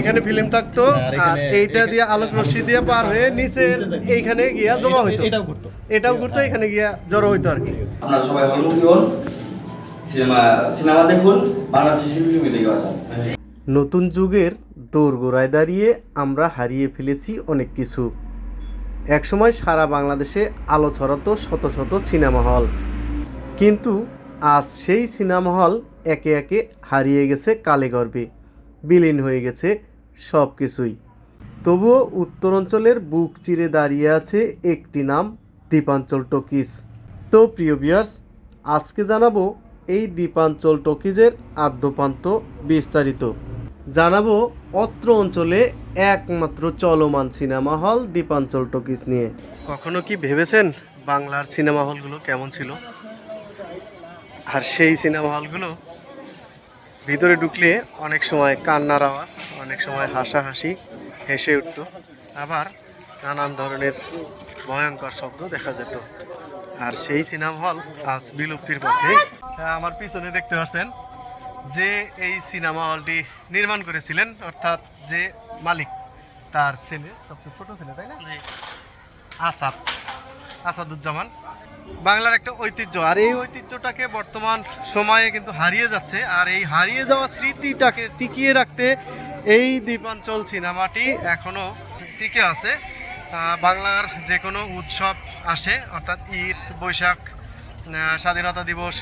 এখানে ফিল্ম থাকতো আর এইটা দিয়ে আলোক রশ্মি দিয়ে পার হয়ে নিচে এইখানে গিয়া জমা হইতো। এটাও করতো এটাও ঘুরতো এখানে গিয়া জড়ো হইতো আর কি। আপনারা সবাই হলমুখী হন সিনেমা সিনেমা দেখুন শিল্পী সমিতি দেখে আসুন। নতুন যুগের দৌড়গোড়ায় দাঁড়িয়ে আমরা হারিয়ে ফেলেছি অনেক কিছু। একসময় সারা বাংলাদেশে আলো ছড়াতো শত শত সিনেমা হল। কিন্তু আজ সেই সিনেমা হল একে একে হারিয়ে গেছে কালে গর্ভে বিলীন হয়ে গেছে সব কিছুই তবুও উত্তরাঞ্চলের বুক চিরে দাঁড়িয়ে আছে একটি নাম, দ্বীপাঞ্চল টকিজ। তো প্রিয় বিয়ার্স আজকে জানাব এই দ্বীপাঞ্চল টকিজের আদ্যপান্ত বিস্তারিত। জানাব অত্র অঞ্চলে একমাত্র চলমান সিনেমা হল দ্বীপাঞ্চল টকিজ নিয়ে। কখনো কি ভেবেছেন বাংলার সিনেমা হলগুলো কেমন ছিল? আর সেই সিনেমা হলগুলো ভিতরে ঢুকলে অনেক সময় কান্নার আওয়াজ অনেক সময় হাসাহাসি হেসে উঠত। আবার নানান ধরনের ভয়ঙ্কর শব্দ দেখা যেত। আর সেই সিনেমা হল আজ বিলুপ্তির পথে। আমার পিছনে দেখতে পাচ্ছেন যে এই সিনেমা হলটি নির্মাণ করেছিলেন অর্থাৎ যে মালিক তার ছেলে সবচেয়ে ছোট ছেলে তাই না? আসাদ আসাদুজ্জামান। বাংলার একটা ঐতিহ্য। আর এই ঐতিহ্যটাকে বর্তমান সময়ে কিন্তু হারিয়ে যাচ্ছে। আর এই হারিয়ে যাওয়া স্মৃতিটাকে টিকিয়ে রাখতে এই দ্বীপাঞ্চল সিনেমাটি এখনও টিকে আছে। বাংলার যে কোনো উৎসব আসে, অর্থাৎ ঈদ, বৈশাখ স্বাধীনতা দিবস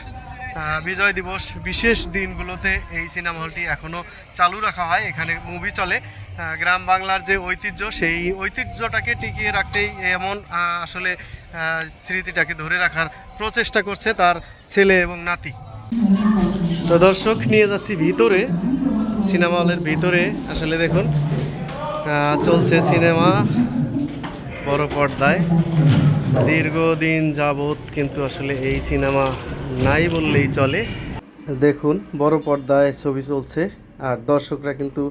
বিজয় দিবস, বিশেষ দিনগুলোতে এই সিনেমা হলটি এখনও চালু রাখা হয়। এখানে মুভি চলে। গ্রাম বাংলার যে ঐতিহ্য, সেই ঐতিহ্যটাকে টিকিয়ে রাখতেই এমন আসলে স্মৃতিটাকে ধরে রাখার প্রচেষ্টা করছে তার ছেলে এবং নাতি। তো দর্শক, নিয়ে যাচ্ছি ভিতরে, সিনেমা হলের ভিতরে। আসলে দেখুন চলছে সিনেমা বড় পর্দায়। দীর্ঘদিন যাবৎ কিন্তু আসলে এই সিনেমা নাই বললেই চলে। দেখুন, বড় পর্দায় ছবি চলছে, আর দর্শকরা কিন্তু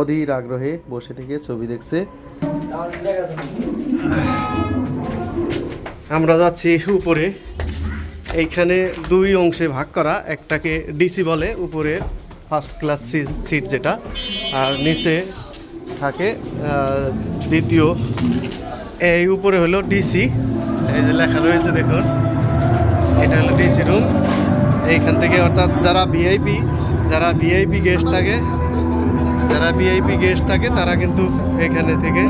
অধীর আগ্রহে বসে থেকে ছবি দেখছে। আমরা যাচ্ছি উপরে। এইখানে দুই অংশে ভাগ করা, একটাকে ডিসি বলে, উপরে ফার্স্ট ক্লাস সিট যেটা, আর নিচে থাকে দ্বিতীয়, এই উপরে হলো ডিসি এই যে লেখা রয়েছে দেখুন, এটা হলো ডিসি রুম এইখান থেকে অর্থাৎ যারা ভিআইপি যারা ভিআইপি গেস্ট থাকে, যারা ভিআইপি গেস্ট থাকে, তারা কিন্তু এখানে থেকে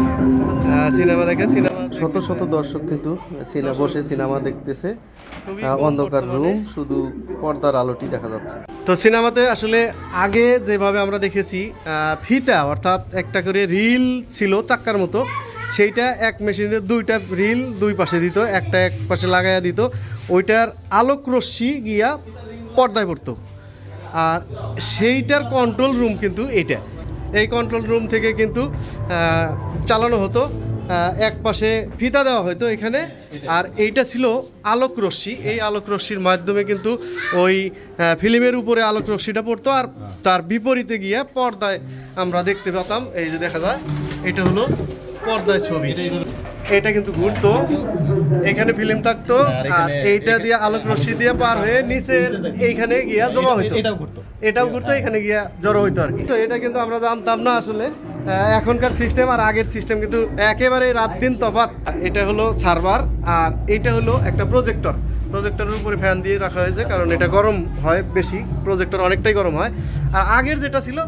সিনেমা দেখে সিনেমা শত শত দর্শক কিন্তু সিনেমা বসে সিনেমা দেখতেছে অন্ধকার রুম, শুধু পর্দার আলোটি দেখা যাচ্ছে। তো সিনেমাতে আসলে আগে যেভাবে আমরা দেখেছি ফিতা, অর্থাৎ একটা করে রিল ছিল চাক্কার মতো, সেইটা এক মেশিনে দুইটা রিল দুই পাশে দিত, একটা এক পাশে লাগাইয়া দিত, ওইটার আলোক রশ্মি গিয়া পর্দায় পড়তো। আর সেইটার কন্ট্রোল রুম কিন্তু এটা এই কন্ট্রোল রুম থেকে কিন্তু চালানো হতো। এক পাশে ফিতা দেওয়া হয়তো এখানে। আর এইটা ছিল আলোক রশ্মি। এই আলোক রশ্মির মাধ্যমে কিন্তু ওই ফিল্মের উপরে আলোক রশ্মিটা পড়তো। আর তার বিপরীতে গিয়ে পর্দায় আমরা দেখতে পেতাম। এই যে দেখা যায় এটা হলো পর্দায় ছবি। এটা কিন্তু ঘুরতো। এখানে ফিল্ম থাকতো। আর এইটা দিয়ে আলোক রশ্মি দিয়ে পার হয়ে নিচে এইখানে গিয়া জমা হইতো। এটাও করতো এটাও ঘুরতো এখানে গিয়া জড়ো হইতো আর কি। তো এটা কিন্তু আমরা জানতাম না আসলে। এখনকার সিস্টেম আর আগের সিস্টেম কিন্তু একেবারে রাত দিন তফাৎ। এটা হলো সার্ভার আর এটা হলো একটা প্রজেক্টর প্রজেক্টরের উপরে ফ্যান দিয়ে রাখা হয়েছে কারণ এটা গরম হয় বেশি। প্রজেক্টর অনেকটাই গরম হয়। আর আগের যেটা ছিল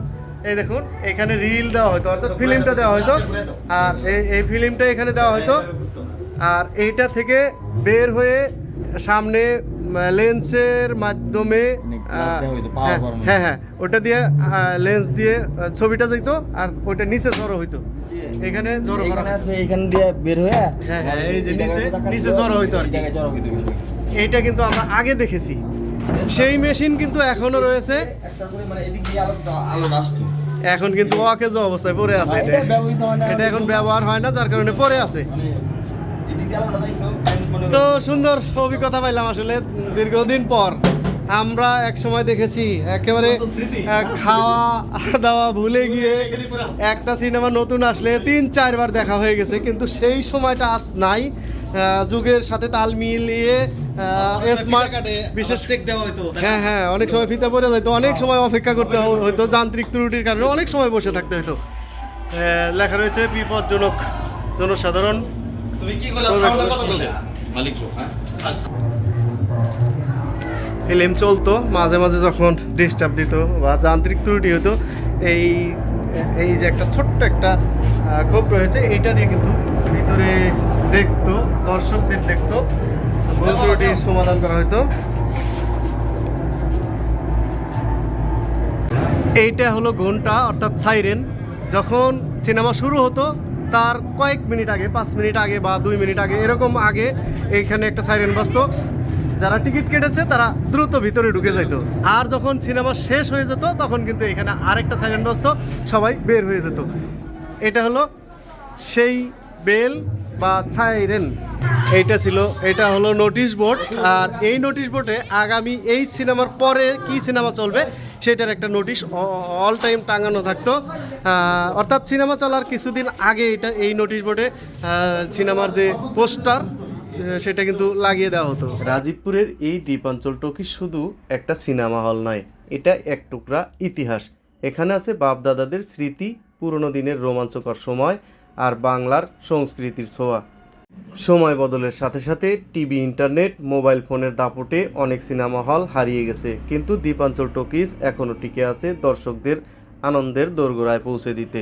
এই দেখুন এখানে রিল দেওয়া হতো অর্থাৎ ফিল্মটা দেওয়া হতো আর এই এই ফিল্মটা এখানে দেওয়া হতো আর এইটা থেকে বের হয়ে সামনে লেন্সের মাধ্যমে হ্যাঁ, হ্যাঁ হ্যাঁ ওটা দিয়ে লেন্স দিয়ে ছবিটা যেত আর ওটা নিচে জড়ো হইতো। এখানে জড়ো করা আছে এখান দিয়ে বের হয়ে হ্যাঁ, হ্যাঁ, এই যে নিচে- নিচে জড়ো হইতো আর কি। এইটা কিন্তু আমরা আগে দেখেছি। সেই মেশিন কিন্তু এখনও রয়েছে। একটা করে মানে এদিক দিয়ে আলো আলো আসতো। এখন কিন্তু অকেজ অবস্থায় পড়ে আছে এটা। এটা হয় না। এটা এখন ব্যবহার হয় না যার কারণে পড়ে আছে। তো সুন্দর অভিজ্ঞতা পাইলাম আসলে দীর্ঘদিন পর আমরা এক সময় দেখেছি একেবারে খাওয়া দাওয়া ভুলে গিয়ে একটা সিনেমা নতুন আসলে তিন চারবার দেখা হয়ে গেছে কিন্তু সেই সময়টা আজ নাই। যুগের সাথে তাল মিলিয়ে স্মার্ট বিশেষ চেক দেওয়া হইতো হ্যাঁ হ্যাঁ অনেক সময় ফিতা পড়ে যেত অনেক সময় অপেক্ষা করতে হতো যান্ত্রিক ত্রুটির কারণে অনেক সময় বসে থাকতে হতো লেখা রয়েছে বিপজ্জনক জনসাধারণ। হ্যাঁ? আচ্ছা। ফিল্ম চলতো, মাঝে মাঝে যখন ডিস্টার্ব দিত বা যান্ত্রিক ত্রুটি হতো, এই এই যে একটা ছোট্ট একটা খোপ রয়েছে, এইটা দিয়ে কিন্তু ভিতরে দেখতো, দর্শকদের দেখতো, ভুল ত্রুটির সমাধান করা হতো। এইটা হলো ঘণ্টা, অর্থাৎ সাইরেন যখন সিনেমা শুরু হতো তার কয়েক মিনিট আগে, পাঁচ মিনিট আগে বা দুই মিনিট আগে এরকম আগে এইখানে একটা সাইরেন বাজতো। যারা টিকিট কেটেছে, তারা দ্রুত ভিতরে ঢুকে যাইতো। আর যখন সিনেমা শেষ হয়ে যেত, তখন কিন্তু এখানে আরেকটা সাইরেন বাজতো, সবাই বের হয়ে যেত। এটা হলো সেই বেল বা সাইরেন এইটা ছিল, এটা হলো নোটিশ বোর্ড আর এই নোটিশ বোর্ডে আগামী এই সিনেমার পরে কি সিনেমা চলবে সেটার একটা নোটিশ অল টাইম টাঙানো থাকতো। অর্থাৎ সিনেমা চলার কিছুদিন আগে এটা, এই নোটিশ বোর্ডে সিনেমার যে পোস্টার সেটা কিন্তু লাগিয়ে দেওয়া হতো। রাজীবপুরের এই দ্বীপাঞ্চল টকি শুধু একটা সিনেমা হল নয়, এটা এক টুকরা ইতিহাস। এখানে আছে বাপদাদাদের স্মৃতি, পুরনো দিনের রোমাঞ্চকর সময় আর বাংলার সংস্কৃতির ছোঁয়া। সময় বদলের সাথে সাথে টিভি, ইন্টারনেট, মোবাইল ফোনের দাপটে অনেক সিনেমা হল হারিয়ে গেছে। কিন্তু দ্বীপাঞ্চল টকিজ এখনও টিকে আছে দর্শকদের আনন্দের দোরগোড়ায় পৌঁছে দিতে।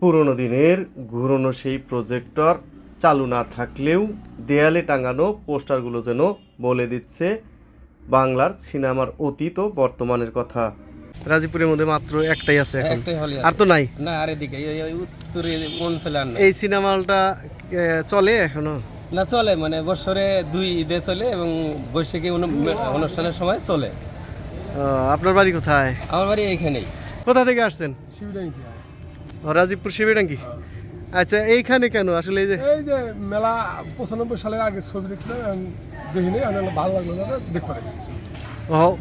পুরনো দিনের ঘুরনো সেই প্রজেক্টর চালু না থাকলেও দেয়ালে টাঙানো পোস্টারগুলো যেন বলে দিচ্ছে বাংলার সিনেমার অতীত ও বর্তমানের কথা। রাজীপুরের মধ্যে মাত্র একটাই আছে এখন। একটাই হলে আর তো নাই? না আর এদিকে উত্তরে অঞ্চলে আর এই সিনেমা হলটা চলে এখনও? না চলে মানে বছরে দুই ঈদে চলে এবং বৈশাখী অনুষ্ঠানের সময় চলে। আপনার বাড়ি কোথায়? আমার বাড়ি এইখানেই। কোথা থেকে আসছেন? রাজীবপুর শিবিরাঙ্গি? আচ্ছা এইখানে কেন? আসলে এই যে এই যে মেলা পঁচানব্বই সালের আগে ছবি দেখছিলাম দেখিনি ভালো লাগল দেখতে পারেছি ও,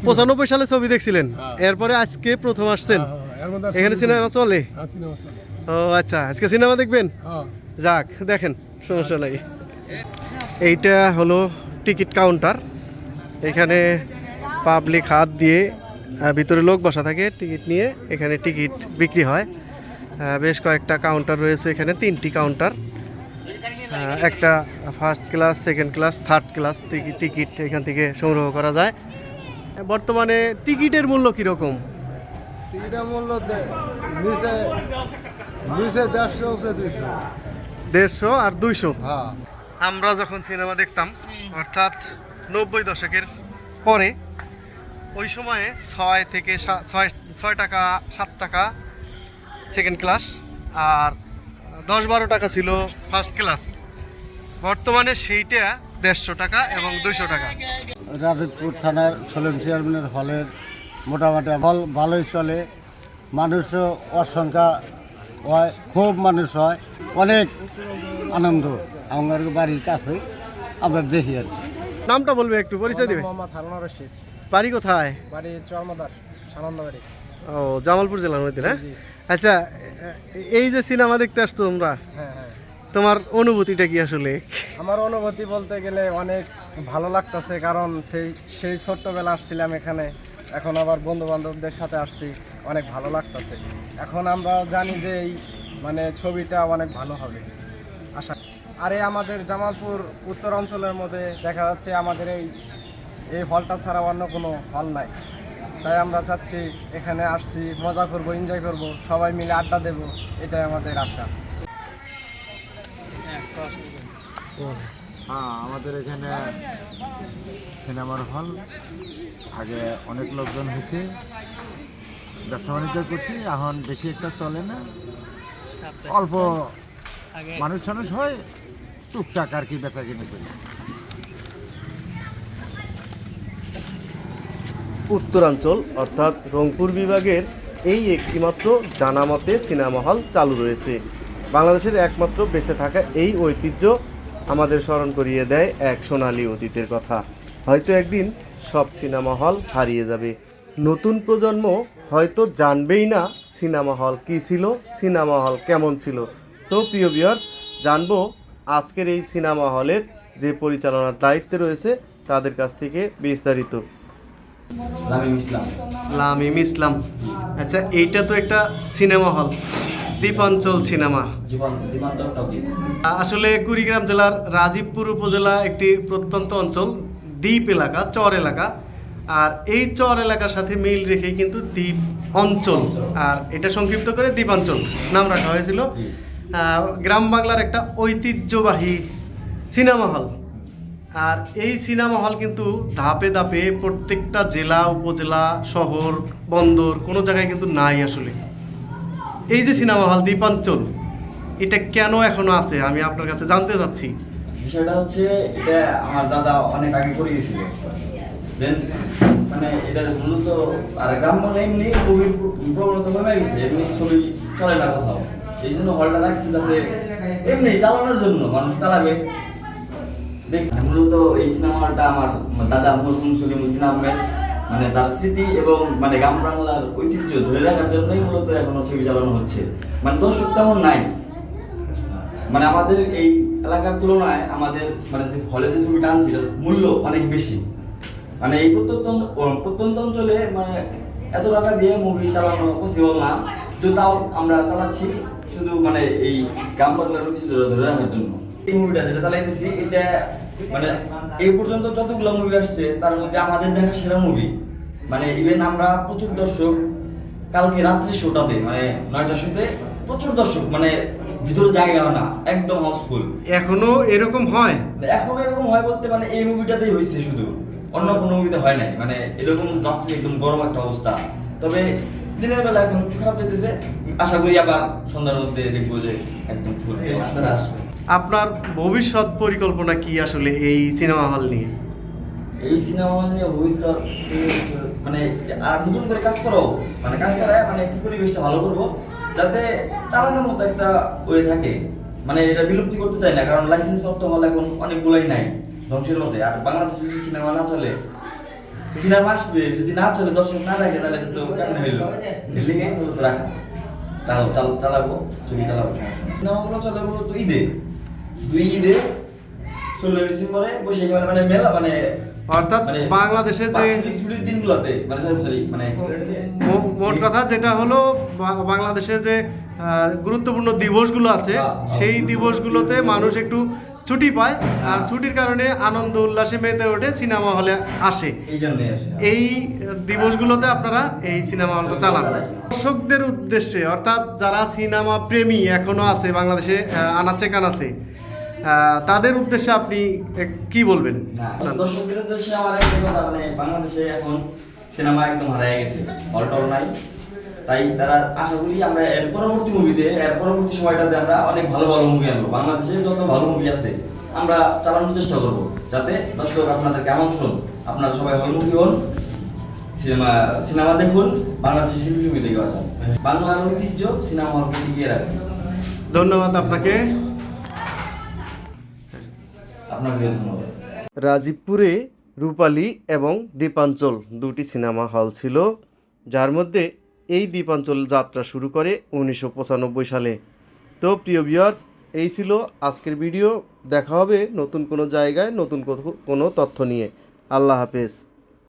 পঁচানব্বই সালে ছবি দেখছিলেন। এরপরে আজকে প্রথম আসছেন। আর এখানে সিনেমা চলে? হ্যাঁ। ও আচ্ছা আজকে সিনেমা দেখবেন? হ্যাঁ। যাক দেখেন সমস্যা নাই। এইটা হলো টিকিট কাউন্টার। এখানে পাবলিক হাত দিয়ে ভিতরে লোক বসা থাকে টিকিট নিয়ে এখানে টিকিট বিক্রি হয়। বেশ কয়েকটা কাউন্টার রয়েছে এখানে তিনটি কাউন্টার। একটা first class second class third class ticket এখান থেকে সংগ্রহ করা যায়। বর্তমানে টিকিটের মূল্য কীরকম? টিকিটের মূল্য নিচে নিচে দেড়শো উপরে দুইশো। দেড়শো আর দুইশো? হ্যাঁ। আমরা যখন সিনেমা দেখতাম অর্থাৎ নব্বই দশকের পরে ওই সময়ে ছয় থেকে ছয় ছয় টাকা সাত টাকা সেকেন্ড ক্লাস আর দশ বারো টাকা ছিল ফার্স্ট ক্লাস বর্তমানে সেইটা দেড়শো টাকা এবং দুইশো টাকা। রাজীবপুর থানার সলেম চেয়ারম্যানের হলের মোটামুটি হল ভালোই চলে। মানুষও অসংখ্যা হয় খুব মানুষ হয়। অনেক আনন্দ। আমার বাড়ির কাছে আমরা দেখি আর নামটা বলবে একটু পরিচয় দিবে? মোহাম্মদ হারুন রশিদ। বাড়ি কোথায়? বাড়ি চরমদার ও জামালপুর জেলার মধ্যে না? আচ্ছা এই যে সিনেমা দেখতে আসতো তোমরা? হ্যাঁ হ্যাঁ। তোমার অনুভূতিটা কি আসলে? আমার অনুভূতি বলতে গেলে অনেক ভালো লাগতেছে, কারণ সেই সেই ছোট্টবেলা আসছিলাম এখানে, এখন আবার বন্ধু বান্ধবদের সাথে আসছি, অনেক ভালো লাগতেছে। এখন আমরা জানি যে এই মানে ছবিটা অনেক ভালো হবে। আশা, আরে আমাদের জামালপুর উত্তর অঞ্চলের মধ্যে দেখা যাচ্ছে আমাদের এই এই হলটা ছাড়া অন্য কোনো হল নাই। তাই আমরা চাচ্ছি এখানে আসছি, মজা করব এনজয় করব, সবাই মিলে আড্ডা দেব, এটাই আমাদের আশা। হ্যাঁ আমাদের এখানে সিনেমার হল। আগে অনেক লোকজন হয়েছে ব্যবসা বাণিজ্য করছি এখন বেশি একটা চলে না। অল্প মানুষ টানুষ হয় টুকটাক আর কি বেচা কিনে করি। উত্তরাঞ্চল অর্থাৎ রংপুর বিভাগের এই একটিমাত্র জানামতে সিনেমা হল চালু রয়েছে। বাংলাদেশের একমাত্র বেঁচে থাকা এই ঐতিহ্য আমাদের স্মরণ করিয়ে দেয় এক সোনালী অতীতের কথা। হয়তো একদিন সব সিনেমা হল হারিয়ে যাবে। নতুন প্রজন্ম হয়তো জানবেই না সিনেমা হল কী ছিল সিনেমা হল কেমন ছিল। তো প্রিয় ভিউয়ার্স জানব আজকের এই সিনেমা হলের যে পরিচালনার দায়িত্বে রয়েছে তাদের কাছ থেকে বিস্তারিত। লামিম ইসলাম। লামিম ইসলাম। আচ্ছা এইটা তো একটা সিনেমা হল। দ্বীপাঞ্চল সিনেমা। আসলে কুড়িগ্রাম জেলার রাজীবপুর উপজেলা একটি প্রত্যন্ত অঞ্চল দ্বীপ এলাকা চর এলাকা। আর এই চর এলাকার সাথে মিল রেখে কিন্তু দ্বীপ অঞ্চল। আর এটা সংক্ষিপ্ত করে দ্বীপাঞ্চল। নাম রাখা হয়েছিল গ্রাম বাংলার একটা ঐতিহ্যবাহী সিনেমা হল। আর এই সিনেমা হল কিন্তু ধাপে ধাপে প্রত্যেকটা জেলা উপজেলা শহর বন্দর কোনো জায়গায় কিন্তু নাই আসলে। এই যে সিনেমা হল দ্বীপাঞ্চল এটা কেন এখনও আছে? আমি আপনার কাছে জানতে চাচ্ছি। বিষয়টা হচ্ছে, এটা আমার দাদা অনেক আগে করে গেছিল দেন মানে এটা মূলত, আর গ্রাম বাংলা এমনি মুভির প্রবণতা কমে গেছে, এমনি ছবি চলে না কোথাও। এই জন্য হলটা রাখছি যাতে এমনি চালানোর জন্য মানুষ চালাবে। দেখ, মূলত এই সিনেমা হলটা আমার দাদা মরহুম সলিমুদ্দিন আহমেদ মানে তার স্মৃতি এবং মানে গ্রাম বাংলার ঐতিহ্য ধরে রাখার জন্যই মূলত এখনও ছবি চালানো হচ্ছে। মানে দর্শক তেমন নাই। মানে আমাদের এই এলাকার তুলনায় আমাদের মানে যে হলে যে ছবিটা আনছি এটার মূল্য অনেক বেশি। মানে এই প্রত্যন্ত প্রত্যন্ত অঞ্চলে মানে এত টাকা দিয়ে মুভি চালানো পসিবল না। তো তাও আমরা চালাচ্ছি শুধু মানে এই গ্রাম বাংলার ঐতিহ্য ধরে রাখার জন্য। এই মুভিটা যেটা চালাইতেছি, এটা মানে এই পর্যন্ত যতগুলো মুভি আসছে তার মধ্যে আমাদের দেখা সেরা মুভি মানে ইভেন আমরা প্রচুর দর্শক কালকে রাত্রি শোটাতে মানে নয়টা শোতে প্রচুর দর্শক মানে ভিতরে জায়গা না একদম হাউসফুল এখনও এরকম হয়? এখন এরকম হয় বলতে মানে এই মুভিটাতেই হয়েছে শুধু। অন্য কোনো মুভিতে হয় নাই। মানে এরকম রাত্রি একদম গরম একটা অবস্থা। তবে দিনের বেলা এখন খারাপ যেতেছে আশা করি আবার সন্ধ্যার মধ্যে দেখব যে একদম ফুল আপনার ভবিষ্যৎ পরিকল্পনা কি আসলে এই সিনেমা হল নিয়ে? এই সিনেমা হল নিয়ে ভবিষ্যৎ মানে আর নতুন করে কাজ করো মানে কাজ করায় মানে পরিবেশটা ভালো করব, যাতে চালানোর মতো একটা ওয়ে থাকে। মানে এটা বিলুপ্তি করতে চাই না, কারণ লাইসেন্স প্রাপ্ত হল এখন অনেকগুলোই নাই, ধ্বংসের মধ্যে আর বাংলাদেশে যদি সিনেমা না চলে, সিনেমা আসবে, যদি না চলে, দর্শক না থাকে তাহলে তো কেমন হইল? লিগে রাখা। চালাবো চালাবো, ছবি চালাবো সিনেমাগুলো চলে মূলত ঈদে। দুই ঈদে ডিসেম্বরে মানে মেলা মানে অর্থাৎ মানে বাংলাদেশে যে ছুটির দিনগুলোতে মানে সরি সরি মানে মোট কথা যেটা হলো বাংলাদেশে যে গুরুত্বপূর্ণ দিবসগুলো আছে হ্যাঁ, হ্যাঁ। সেই দিবসগুলোতে মানুষ একটু ছুটি পায় আর ছুটির কারণে আনন্দ উল্লাসে মেতে ওঠে সিনেমা হলে আসে। এই এই দিবসগুলোতে আপনারা এই সিনেমা হলটা চালান। দর্শকদের উদ্দেশ্যে অর্থাৎ যারা সিনেমা প্রেমী এখনও আছে বাংলাদেশে আনাচে কানাচে তাদের উদ্দেশ্যে আপনি কি বলবেন? না দর্শকদের উদ্দেশ্যে আমার একটা কথা মানে বাংলাদেশে এখন সিনেমা একদম হারিয়ে গেছে হল টল নাই। তাই তারা আশা করি আমরা এর পরবর্তী মুভিতে এর পরবর্তী সময়টাতে আমরা অনেক ভালো ভালো মুভি আনব। বাংলাদেশে যত ভালো মুভি আছে আমরা চালানোর চেষ্টা করব যাতে দর্শক আপনাদেরকে আমন্ত্রণ আপনারা সবাই হলমুখী হন সিনেমা সিনেমা দেখুন বাংলাদেশের শিল্পী ছবি দেখে আসুন বাংলার ঐতিহ্য সিনেমা হলকে টিকিয়ে রাখুন। ধন্যবাদ আপনাকে। আপনাকে ধন্যবাদ রাজীবপুরে রূপালী এবং দ্বীপাঞ্চল দুটি সিনেমা হল ছিল, যার মধ্যে এই দ্বীপাঞ্চল যাত্রা শুরু করে উনিশশো পঁচানব্বই সালে। তো প্রিয় ভিউয়ার্স এই ছিল আজকের ভিডিও দেখা হবে নতুন কোনো জায়গায়, নতুন কোনো তথ্য নিয়ে। আল্লাহ হাফেজ।